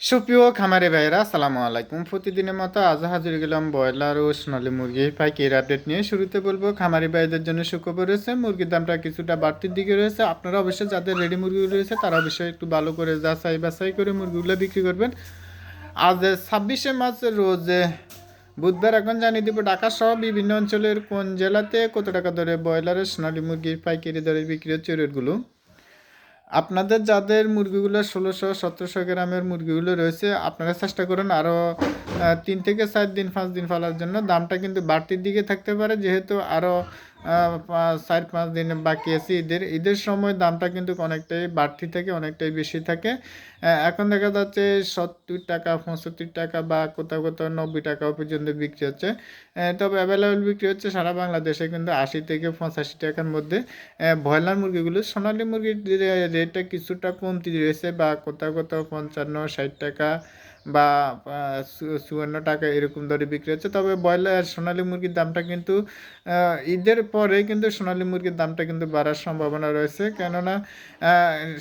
সুপ্রিয় খামারে ভাইরা আসসালামু আলাইকুম। প্রতিদিনের মতো আজ হাজির গেলাম ব্রয়লার ও সোনালী মুরগি পাইকের আপডেট নিয়ে। শুরুতে বলব, খামারি ভাইদের জন্য সুখবর রয়েছে, মুরগির দামটা কিছুটা বাড়তির দিকে রয়েছে। আপনারা অবশ্যই যাদের রেডি মুরগি রয়েছে, তারা অবশ্যই একটু ভালো করে যাচাই বাছাই করে মুরগিগুলো বিক্রি করবেন। আজ ছাব্বিশে মার্চ, রোজ বুধবার, এখন জানিয়ে দিব ঢাকা সহ বিভিন্ন অঞ্চলের কোন জেলাতে কত টাকা দরে ব্রয়লারের সোনালী মুরগির পাইকারি দরে বিক্রি হচ্ছে রেটগুলো। আপনাদের যাদের মুরগিগুলো ষোলোশো, সতেরোশো গ্রামের মুরগিগুলো রয়েছে, আপনারা চেষ্টা করুন আরও তিন থেকে চার দিন, পাঁচ দিন ফেলার জন্য। দামটা কিন্তু বাড়তির দিকে থাকতে পারে, যেহেতু আরও চার পাঁচ দিন বাকি আছে। ঈদের ঈদের সময় দামটা কিন্তু অনেকটাই বাড়তি থাকে, অনেকটাই বেশি থাকে। এখন দেখা যাচ্ছে সত্তর টাকা পঁচাত্তর টাকা বা কোথাও কোথাও নব্বই টাকাও পর্যন্ত বিক্রি হচ্ছে। তবে অ্যাভেলেবেল বিক্রি হচ্ছে সারা বাংলাদেশে কিন্তু আশি থেকে পঁচাশি টাকার মধ্যে। ব্রয়লার মুরগিগুলো, সোনালি মুরগির রেটটা কিছুটা কমতি রয়েছে বা কোথাও কোথাও পঞ্চান্ন, ষাট টাকা বা চুয়ান্ন টাকা এরকম দরে বিক্রি হচ্ছে। তবে ব্রয়লার সোনালী মুরগির দামটা কিন্তু ঈদের পরে কিন্তু সোনালী মুরগির দামটা কিন্তু বাড়ার সম্ভাবনা রয়েছে। কেননা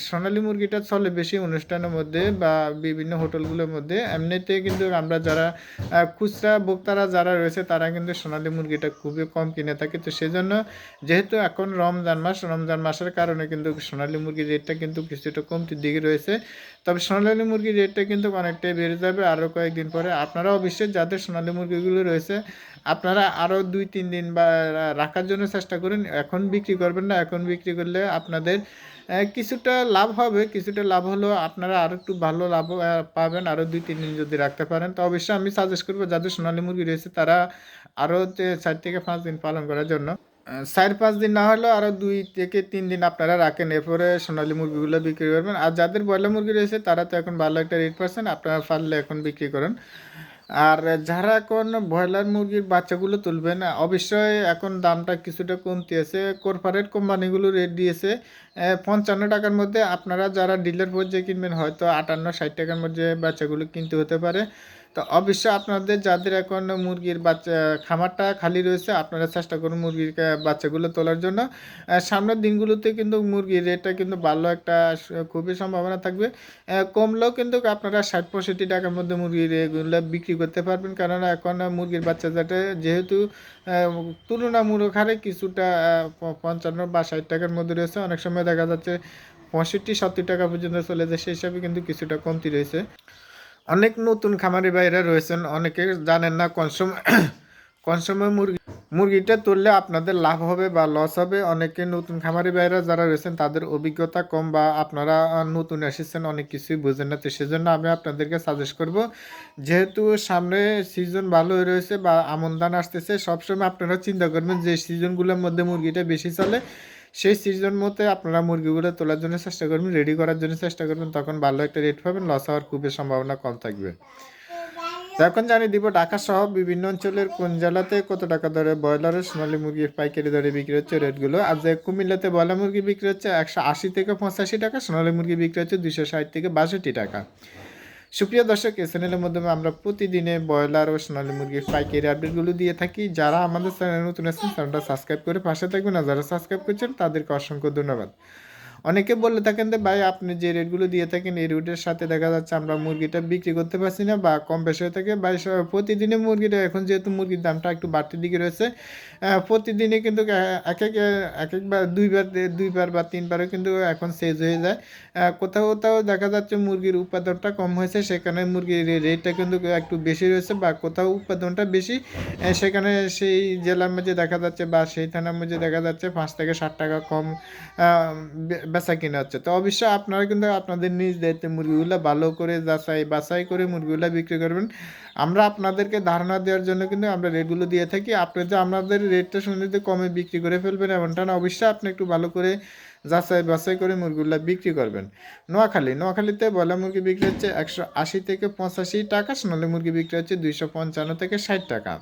সোনালী মুরগিটা চলে বেশি অনুষ্ঠানের মধ্যে বা বিভিন্ন হোটেলগুলোর মধ্যে। এমনিতে কিন্তু আমরা যারা খুচরা ভোক্তারা যারা রয়েছে, তারা কিন্তু সোনালী মুরগিটা খুবই কম কিনে থাকে। তো সেজন্য যেহেতু এখন রমজান মাস, রমজান মাসের কারণে কিন্তু সোনালী মুরগির রেটটা কিন্তু কিছুটা কমতির দিকে রয়েছে। তবে সোনালী মুরগির রেটটা কিন্তু অনেকটাই বেড়ে যাবে আরও কয়েকদিন পরে। আপনারা অবশ্যই যাদের সোনালি মুরগিগুলো রয়েছে, আপনারা আরও দুই, তিন দিন বা, রাখার জন্য চেষ্টা করুন। এখন বিক্রি করবেন না, এখন বিক্রি করলে আপনাদের কিছুটা লাভ হবে। কিছুটা লাভ হলেও আপনারা আরও একটু ভালো লাভ পাবেন। আরও দুই, তিন দিন যদি রাখতে পারেন। তো অবশ্যই আমি সাজেস্ট করব, যাদের সোনালি মুরগি রয়েছে, তারা আরও চার থেকে পাঁচ দিন পালন করার জন্য। চার পাঁচ দিন না হলেও আরও দুই থেকে তিন দিন আপনারা রাখেন। এরপরে সোনালি মুরগিগুলো বিক্রি করবেন। আর যাদের ব্রয়লার মুরগি রয়েছে, তারা তো এখন ভালো একটা রেট পাচ্ছেন, আপনারা পারলে এখন বিক্রি করেন। আর যারা এখন ব্রয়লার মুরগির বাচ্চাগুলো তুলবেন, অবশ্যই এখন দামটা কিছুটা কমতে আছে। কর্পোরেট কোম্পানিগুলো রেট দিয়েছে পঞ্চান্ন টাকার মধ্যে। আপনারা যারা ডিলার পর্যায়ে কিনবেন, হয়তো আটান্ন, ষাট টাকার মধ্যে বাচ্চাগুলো কিনতে হতে পারে। তো অবশ্যই আপনাদের যাদের এখন মুরগির বাচ্চা, খামারটা খালি রয়েছে, আপনারা চেষ্টা করুন মুরগির বাচ্চাগুলো তোলার জন্য। সামনের দিনগুলোতে কিন্তু মুরগির রেটটা কিন্তু ভালো একটা খুবই সম্ভাবনা থাকবে। কমলেও কিন্তু আপনারা ষাট, পঁয়ষট্টি টাকার মধ্যে মুরগির এগুলো বিক্রি করতে পারবেন। কারণ এখন মুরগির বাচ্চা যাতে যেহেতু তুলনামূলক হারে কিছুটা পঞ্চান্ন বা ষাট টাকার মধ্যে রয়েছে, অনেক সময় দেখা যাচ্ছে পঁয়ষট্টি, সত্তর টাকা পর্যন্ত চলে যায়, সেই হিসাবে কিন্তু কিছুটা কমতি রয়েছে। অনেক নতুন খামারি ভাইরা রয়েছেন, অনেকে জানেন না কনসম কনসমে মুরগি, মুরগিটা তুললে আপনাদের লাভ হবে বা লস হবে। অনেকে নতুন খামারি ভাইরা যারা রয়েছেন, তাদের অভিজ্ঞতা কম বা আপনারা নতুন এসেছেন, অনেক কিছুই বোঝেন না। তো সেজন্য আমি আপনাদেরকে সাজেস্ট করব, যেহেতু সামনে সিজন ভালোই রয়েছে বা আমন্দান আসতেছে, সবসময় আপনারা চিন্তা করবেন যে সিজনগুলোর মধ্যে মুরগিটা বেশি চলে। সেই সিজন মতে আপনারা মুরগিগুলো তোলার জন্য চেষ্টা করবেন রেডি করার জন্য চেষ্টা করবেন, তখন ভালো একটা রেট পাবেন লস হওয়ার খুবই সম্ভাবনা কম থাকবে। এখন জানি দিব, ঢাকা সহ বিভিন্ন অঞ্চলের কোন জেলাতে কত টাকা দরে ব্রয়লারের সোনালী মুরগির পাইকারি দরে বিক্রি হচ্ছে রেটগুলো আর যে কুমিল্লাতে ব্রয়লার মুরগি বিক্রি হচ্ছে একশো আশি থেকে পঁচাশি টাকা, সোনালী মুরগি বিক্রি হচ্ছে দুশো ষাট থেকে বাষট্টি টাকা। সুপ্রিয় দর্শক, এই চ্যানেলের মাধ্যমে আমরা প্রতিদিনে ব্রয়লার ও সোনালী মুরগির পাইকারি আপডেটগুলো দিয়ে থাকি। যারা আমাদের চ্যানেল নতুন আছেন, চ্যানেলটা সাবস্ক্রাইব করে পাশে থাকবেন। আর যারা সাবস্ক্রাইব করছেন, তাদেরকে অসংখ্য ধন্যবাদ। অনেকে বলে থাকেন যে, ভাই, আপনি যে রেটগুলো দিয়ে থাকেন, এই রেটের সাথে দেখা যাচ্ছে আমরা মুরগিটা বিক্রি করতে পারছি না বা কম বেশি হয়ে থাকে। বা প্রতিদিনে মুরগিটা এখন যেহেতু মুরগির দামটা একটু বাড়তির দিকে রয়েছে প্রতিদিনে কিন্তু এক এক এক একবার, দুইবার দুইবার বা তিনবারও কিন্তু এখন সেজ হয়ে যায়। কোথাও কোথাও দেখা যাচ্ছে মুরগির উৎপাদনটা কম হয়েছে, সেখানে মুরগির রেটটা কিন্তু একটু বেশি রয়েছে বা কোথাও উৎপাদনটা বেশি। সেখানে সেই জেলার মধ্যে দেখা যাচ্ছে বা সেই থানার মধ্যে দেখা যাচ্ছে পাঁচ থেকে ষাট টাকা কম বেচা কিনা হচ্ছে। তো অবশ্যই আপনারা কিন্তু আপনাদের নিজ দায়িত্বে মুরগিগুলো ভালো করে যাচাই বাছাই করে মুরগিগুলো বিক্রি করবেন। আমরা আপনাদেরকে ধারণা দেওয়ার জন্য কিন্তু আমরা রেটগুলো দিয়ে থাকি। আপনি যে আমাদের রেটটা শুনে যদি কমে বিক্রি করে ফেলবেন এমনটা না, অবশ্যই আপনি একটু ভালো করে যাচাই বাছাই করে মুরগিগুলো বিক্রি করবেন। নোয়াখালী, নোয়াখালীতে বয়লা মুরগি বিক্রি হচ্ছে একশো আশি থেকে পঁচাশি টাকা, সোনালী মুরগি বিক্রি হচ্ছে দুইশো পঞ্চান্ন থেকে ষাট টাকা।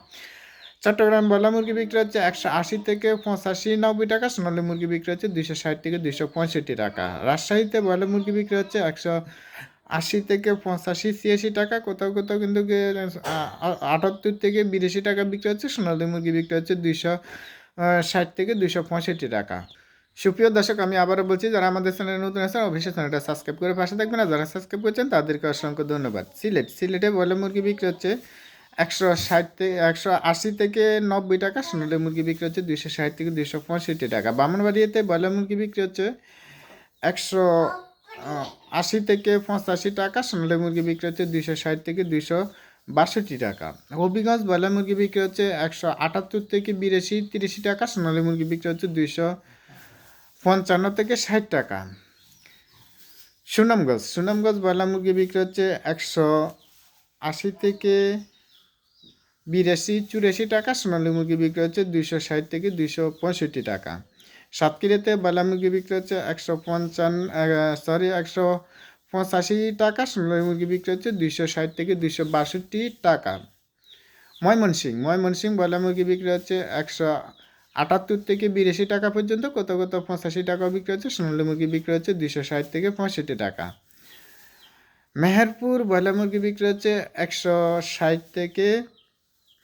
চট্টগ্রাম বয়লা মুরগি বিক্রি হচ্ছে একশো আশি থেকে পঁচাশি নব্বই টাকা, সোনালী মুরগি বিক্রি হচ্ছে দুইশো ষাট থেকে দুইশো পঁয়ষট্টি টাকা। রাজশাহীতে বয়লা মুরগি বিক্রি হচ্ছে একশো আশি থেকে পঁচাশি, ছিয়াশি টাকা, কোথাও কোথাও কিন্তু আটাত্তর থেকে বিরাশি টাকা বিক্রি হচ্ছে, সোনালী মুরগি বিক্রি হচ্ছে দুইশো ষাট থেকে দুইশো পঁয়ষট্টি টাকা। সুপ্রিয় দর্শক, আমি আবারও বলছি, যারা আমাদের চ্যানেলে নতুন আছেন, অবশ্যই চ্যানেলটা সাবস্ক্রাইব করে পাশে থাকবেন, আর যারা সাবস্ক্রাইব করছেন, তাদেরকে অসংখ্য ধন্যবাদ। সিলেট, সিলেটে ব্রয়লার মুরগি বিক্রি হচ্ছে একশো ষাট থেকে একশো আশি থেকে নব্বই টাকা, সোনালী মুরগি বিক্রি হচ্ছে দুইশো ষাট থেকে দুইশো পঁয়ষট্টি টাকা। বামনবাড়িয়াতে ব্রয়লার মুরগি বিক্রি হচ্ছে একশো আশি থেকে পঁচাশি টাকা, সোনালী মুরগি বিক্রি হচ্ছে দুইশো ষাট থেকে দুইশো বাষট্টি টাকা। হবিগঞ্জ ব্রয়লার মুরগি বিক্রি হচ্ছে একশো আটাত্তর থেকে বিরাশি, তিরিশি টাকা, সোনালী মুরগি বিক্রি হচ্ছে দুইশো পঞ্চান্ন থেকে ষাট টাকা। সুনামগঞ্জ সুনামগঞ্জ ব্রয়লার মুরগি বিক্রি হচ্ছে একশো আশি থেকে বিরাশি, চুরাশি টাকা, সোনালী মুরগি বিক্রি হচ্ছে দুইশো ষাট থেকে দুইশো পঁয়ষট্টি টাকা। সাতক্ষীরাতে ব্রয়লার মুরগি বিক্রি হচ্ছে একশো পঞ্চান্ন সরি একশো পঁচাশি টাকা, সোনালী মুরগি বিক্রি হচ্ছে দুইশো ষাট থেকে দুইশো বাষট্টি টাকা। ময়মনসিং ময়মনসিং ব্রয়লার মুরগি বিক্রি হচ্ছে একশো আটাত্তর থেকে বিরাশি টাকা পর্যন্ত, কত কত পঁচাশি টাকা বিক্রি হচ্ছে, সোনালী মুরগি বিক্রি হচ্ছে দুইশো ষাট থেকে পঁয়ষট্টি টাকা। মেহেরপুর ব্রয়লার মুরগি বিক্রি হচ্ছে একশো ষাট থেকে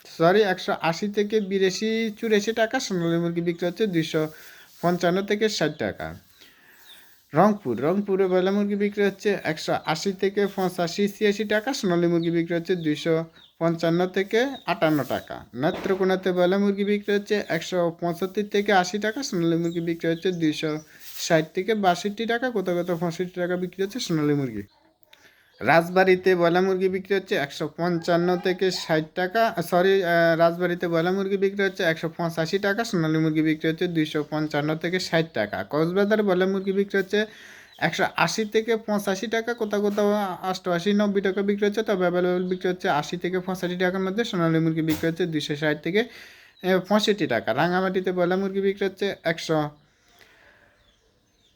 সরি, একশো আশি থেকে বিরাশি, চুরাশি টাকা, সোনালী মুরগি বিক্রি হচ্ছে দুইশো পঞ্চান্ন থেকে ষাট টাকা। রংপুর, রংপুরে ব্রয়লার মুরগি বিক্রি হচ্ছে একশো আশি থেকে পঁচাশি, ছিয়াশি টাকা, সোনালী মুরগি বিক্রি হচ্ছে দুইশো পঞ্চান্ন থেকে আটান্ন টাকা। নেত্রকোনাতে ব্রয়লার মুরগি বিক্রি হচ্ছে একশো পঁচাত্তর থেকে আশি টাকা, সোনালী মুরগি বিক্রি হচ্ছে দুইশো ষাট থেকে বাষট্টি টাকা, কোথাও কোথাও পঁয়ষট্টি টাকা বিক্রি হচ্ছে সোনালী মুরগি। রাজবাড়িতে ব্রয়লার মুরগি বিক্রি হচ্ছে একশো পঞ্চান্ন থেকে ষাট টাকা সরি রাজবাড়িতে ব্রয়লার মুরগি বিক্রি হচ্ছে একশো পঁচাশি টাকা, সোনালী মুরগি বিক্রি হচ্ছে দুইশো পঞ্চান্ন থেকে ষাট টাকা। কক্সবাজারে ব্রয়লার মুরগি বিক্রি হচ্ছে একশো আশি থেকে পঁচাশি টাকা, কোথাও কোথাও অষ্টআশি নব্বই টাকা বিক্রি হচ্ছে, তবে অ্যাভেলেবেল বিক্রি হচ্ছে আশি থেকে পঁচাশি টাকার মধ্যে, সোনালী মুরগি বিক্রি হচ্ছে দুইশো ষাট থেকে পঁয়ষট্টি টাকা। রাঙামাটিতে ব্রয়লার মুরগি বিক্রি হচ্ছে একশো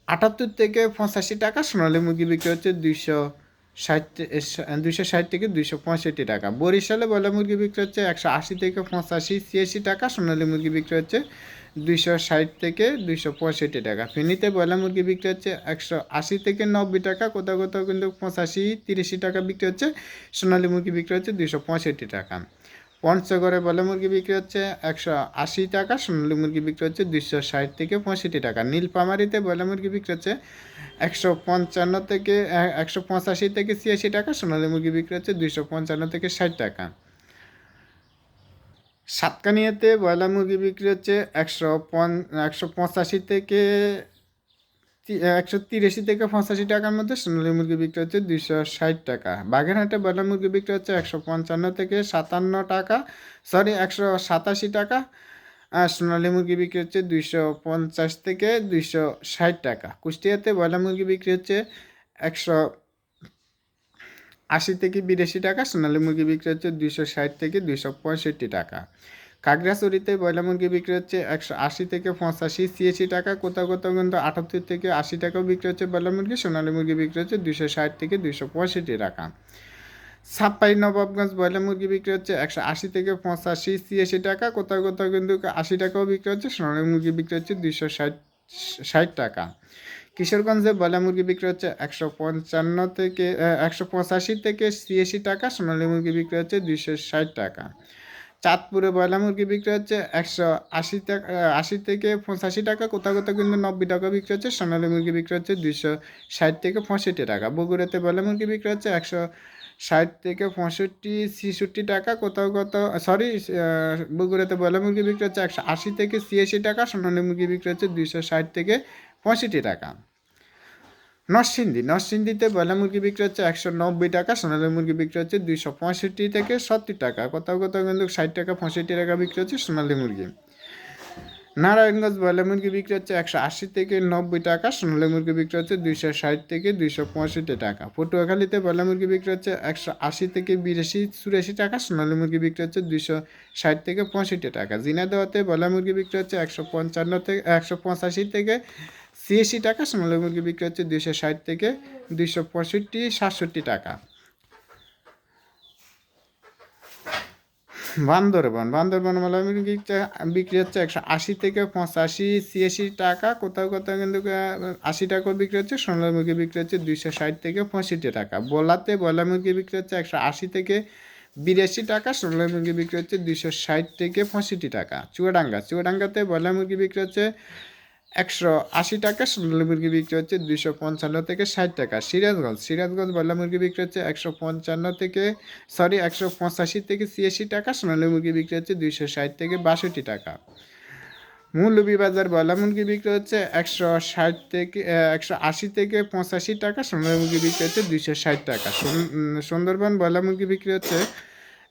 আটাত্তর থেকে পঁচাশি টাকা, সোনালী মুরগি বিক্রি হচ্ছে দুইশো ষাট দুইশো ষাট থেকে দুইশো পঁয়ষট্টি টাকা। বরিশালে ব্রয়লার মুরগি বিক্রি হচ্ছে একশো আশি থেকে পঁচাশি, ছিয়াশি টাকা। সোনালী মুরগি বিক্রি হচ্ছে দুইশো ষাট থেকে দুইশো পঁয়ষট্টি টাকা। ফেনীতে বয়লা মুরগি বিক্রি হচ্ছে একশো আশি থেকে নব্বই টাকা। কোথাও কোথাও কিন্তু পঁচাশি, তিরিশি টাকা বিক্রি হচ্ছে। সোনালী মুরগি বিক্রি হচ্ছে দুইশো পঁয়ষট্টি টাকা। পঞ্চগড়ে ব্রয়লার মুরগি বিক্রি হচ্ছে একশো আশি টাকা, সোনালী মুরগি বিক্রি হচ্ছে দুইশো ষাট থেকে পঁয়ষট্টি টাকা। নীলপামারিতে ব্রয়লার মুরগি বিক্রি হচ্ছে একশো পঞ্চান্ন থেকে, একশো পঁচাশি থেকে ছিয়াশি টাকা, সোনালী মুরগি বিক্রি হচ্ছে দুইশো পঞ্চান্ন থেকে ষাট টাকা। সাতকানিয়াতে ব্রয়লার মুরগি বিক্রি হচ্ছে একশো পঁচাশি থেকে একশো তিরাশি থেকে পঁচাশি টাকার মধ্যে সোনালী মুরগি বিক্রি হচ্ছে দুইশো ষাট টাকা। বাগেরহাটে ব্রয়লার মুরগি বিক্রি হচ্ছে একশো পঞ্চান্ন থেকে সাতান্ন টাকা, সরি, একশো সাতাশি টাকা আর সোনালী মুরগি বিক্রি হচ্ছে দুইশো পঞ্চাশ থেকে দুইশো ষাট টাকা। কুষ্টিয়াতে ব্রয়লার মুরগি বিক্রি হচ্ছে একশো আশি থেকে বিরাশি টাকা, সোনালী মুরগি বিক্রি হচ্ছে দুইশো ষাট থেকে দুইশো পঁয়ষট্টি টাকা। খাগড়াছড়িতে ব্রয়লার মুরগি বিক্রি হচ্ছে একশো আশি থেকে পঁচাশি ছিয়াশি টাকা, কোথাও কোথাও কিন্তু আটাত্তর থেকে আশি টাকাও বিক্রি হচ্ছে ব্রয়লার মুরগি, সোনালী মুরগি বিক্রি হচ্ছে দুশো ষাট থেকে দুশো পঁয়ষট্টি টাকা। ছাপ্পাই নবাবগঞ্জ ব্রয়লার মুরগি বিক্রি হচ্ছে একশো আশি থেকে পঁচাশি ছিয়াশি টাকা, কোথাও কোথাও কিন্তু আশি টাকাও বিক্রি হচ্ছে, সোনালী মুরগি বিক্রি হচ্ছে দুশো ষাট ষাট টাকা। কিশোরগঞ্জে ব্রয়লার মুরগি বিক্রি হচ্ছে একশো পঞ্চান্ন থেকে একশো পঁচাশি থেকে ছিয়াশি টাকা, সোনালী মুরগি বিক্রি হচ্ছে দুশো ষাট টাকা। চাঁদপুরে ব্রয়লার মুরগি বিক্রি হচ্ছে একশো আশি টাকা আশি থেকে পঁচাশি টাকা কোথাও কোথাও কিন্তু নব্বই টাকা বিক্রি হচ্ছে, সোনালী মুরগি বিক্রি হচ্ছে দুইশো ষাট থেকে পঁয়ষট্টি টাকা, বগুড়াতে ব্রয়লার মুরগি বিক্রি হচ্ছে একশো ষাট থেকে পঁয়ষট্টি, ছেষট্টি টাকা কোথাও কোথাও সরি বগুড়াতে ব্রয়লার মুরগি বিক্রি হচ্ছে একশো আশি থেকে ছিয়াশি টাকা, সোনালী মুরগি বিক্রি হচ্ছে দুইশো ষাট থেকে পঁয়ষট্টি টাকা। নরসিংদী, নরসিংদীতে ব্রয়লার মুরগি বিক্রি হচ্ছে একশো নব্বই টাকা, সোনালী মুরগি বিক্রি হচ্ছে দুইশো পঁয়ষট্টি থেকে সত্তর টাকা। কোথাও কোথাও কিন্তু ষাট টাকা, পঁয়ষট্টি টাকা বিক্রি হচ্ছে সোনালী মুরগি। নারায়ণগঞ্জ ব্রয়লার মুরগি বিক্রি হচ্ছে একশো আশি থেকে নব্বই টাকা, সোনালী মুরগি বিক্রি হচ্ছে দুইশো ষাট থেকে দুইশো পঁয়ষট্টি টাকা। পটুয়াখালীতে ব্রয়লার মুরগি বিক্রি হচ্ছে একশো আশি থেকে বিরাশি, চুরাশি টাকা, সোনালী মুরগি বিক্রি হচ্ছে দুইশো ষাট থেকে পঁয়ষট্টি টাকা। জিনাদাওয়াতে ব্রয়লার মুরগি বিক্রি হচ্ছে একশো পঞ্চান্ন থেকে, একশো পঁচাশি থেকে ছিয়াশি টাকা সোনালী মুরগি বিক্রি হচ্ছে দুইশো ষাট থেকে দুইশো পঁয়ষট্টি, সাতষট্টি টাকা। বান্দরবন বান্দরবন মালা মুরগি বিক্রি হচ্ছে একশো আশি থেকে পঁচাশি, ছিয়াশি টাকা। কোথাও কোথাও কিন্তু আশি টাকাও বিক্রি হচ্ছে সোনালী মুরগি বিক্রি হচ্ছে দুইশো ষাট থেকে পঁয়ষট্টি টাকা। বোলাতে ব্রয়লার মুরগি বিক্রি হচ্ছে একশো আশি থেকে বিরাশি টাকা সোনালী মুরগি বিক্রি হচ্ছে দুইশো ষাট থেকে পঁয়ষট্টি টাকা। চুয়াডাঙ্গা, চুয়াডাঙ্গাতে ব্রয়লার মুরগি বিক্রি হচ্ছে একশো আশি টাকা, সোনালী মুরগি বিক্রি হচ্ছে দুশো পঞ্চান্ন থেকে ষাট টাকা। সিরাজগঞ্জ সিরাজগঞ্জ ব্রয়লার মুরগি বিক্রি হচ্ছে একশো পঞ্চান্ন থেকে সরি একশো পঁচাশি থেকে ছিয়াশি টাকা, সোনালী মুরগি বিক্রি হচ্ছে দুইশো ষাট থেকে বাষট্টি টাকা। মৌলভীবাজার ব্রয়লার মুরগি বিক্রি হচ্ছে একশো ষাট থেকে একশো আশি থেকে পঁচাশি টাকা, সোনালী মুরগি বিক্রি হচ্ছে দুইশো ষাট টাকা। সুন্দরবন ব্রয়লার মুরগি বিক্রি হচ্ছে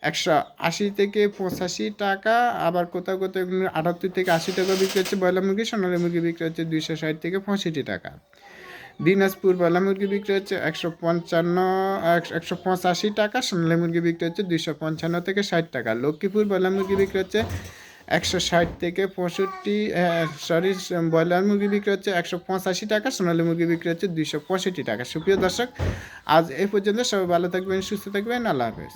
একশো আশি থেকে পঁচাশি টাকা, আবার কোথাও কোথাও আটাত্তর থেকে আশি টাকা বিক্রি হচ্ছে ব্রয়লার মুরগি, সোনালী মুরগি বিক্রি হচ্ছে দুইশো ষাট থেকে পঁয়ষট্টি টাকা। দিনাজপুর ব্রয়লার মুরগি বিক্রি হচ্ছে একশো পঞ্চান্ন, একশো পঁচাশি টাকা, সোনালী মুরগি বিক্রি হচ্ছে দুইশো পঞ্চান্ন থেকে ষাট টাকা। লক্ষ্মীপুর ব্রয়লার মুরগি বিক্রি হচ্ছে একশো ষাট থেকে পঁয়ষট্টি সরি ব্রয়লার মুরগি বিক্রি হচ্ছে একশো পঁচাশি টাকা, সোনালী মুরগি বিক্রি হচ্ছে দুইশো পঁয়ষট্টি টাকা। সুপ্রিয় দর্শক, আজ এই পর্যন্ত সবাই ভালো থাকবেন, সুস্থ থাকবেন, আল্লাহ হাফেজ।